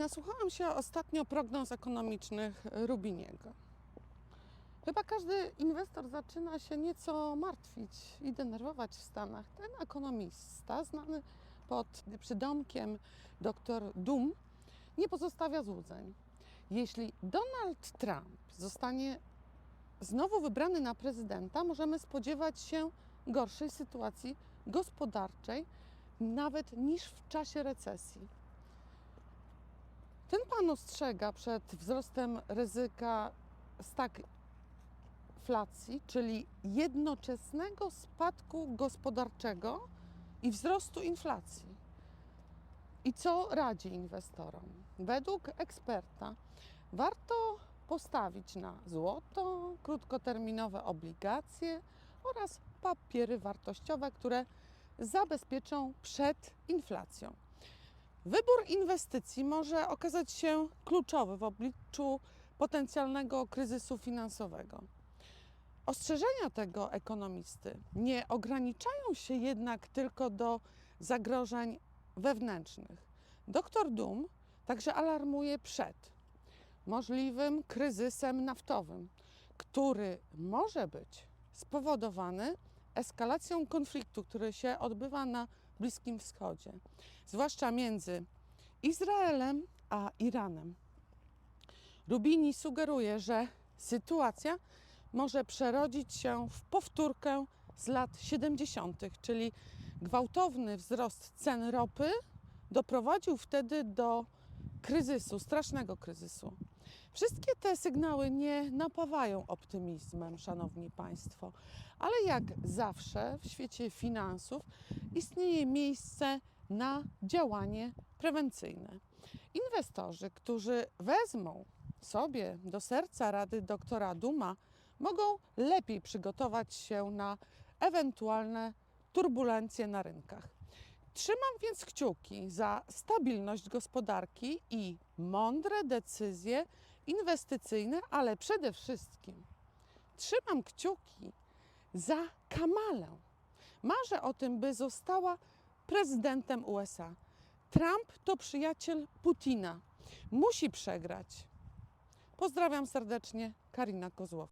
Nasłuchałam się ostatnio prognoz ekonomicznych Rubiniego. Chyba każdy inwestor zaczyna się nieco martwić i denerwować w Stanach. Ten ekonomista, znany pod przydomkiem dr Dum, nie pozostawia złudzeń. Jeśli Donald Trump zostanie znowu wybrany na prezydenta, możemy spodziewać się gorszej sytuacji gospodarczej, nawet niż w czasie recesji. Ten pan ostrzega przed wzrostem ryzyka stagflacji, czyli jednoczesnego spadku gospodarczego i wzrostu inflacji. I co radzi inwestorom? Według eksperta warto postawić na złoto, krótkoterminowe obligacje oraz papiery wartościowe, które zabezpieczą przed inflacją. Wybór inwestycji może okazać się kluczowy w obliczu potencjalnego kryzysu finansowego. Ostrzeżenia tego ekonomisty nie ograniczają się jednak tylko do zagrożeń wewnętrznych. Dr Dum także alarmuje przed możliwym kryzysem naftowym, który może być spowodowany eskalacją konfliktu, który się odbywa na Bliskim Wschodzie, zwłaszcza między Izraelem a Iranem. Rubini sugeruje, że sytuacja może przerodzić się w powtórkę z lat 70., czyli gwałtowny wzrost cen ropy doprowadził wtedy do kryzysu, strasznego kryzysu. Wszystkie te sygnały nie napawają optymizmem, szanowni państwo, ale jak zawsze w świecie finansów istnieje miejsce na działanie prewencyjne. Inwestorzy, którzy wezmą sobie do serca rady doktora Duma, mogą lepiej przygotować się na ewentualne turbulencje na rynkach. Trzymam więc kciuki za stabilność gospodarki i mądre decyzje inwestycyjne, ale przede wszystkim trzymam kciuki za Kamalę. Marzę o tym, by została prezydentem USA. Trump to przyjaciel Putina. Musi przegrać. Pozdrawiam serdecznie, Karina Kozłowska.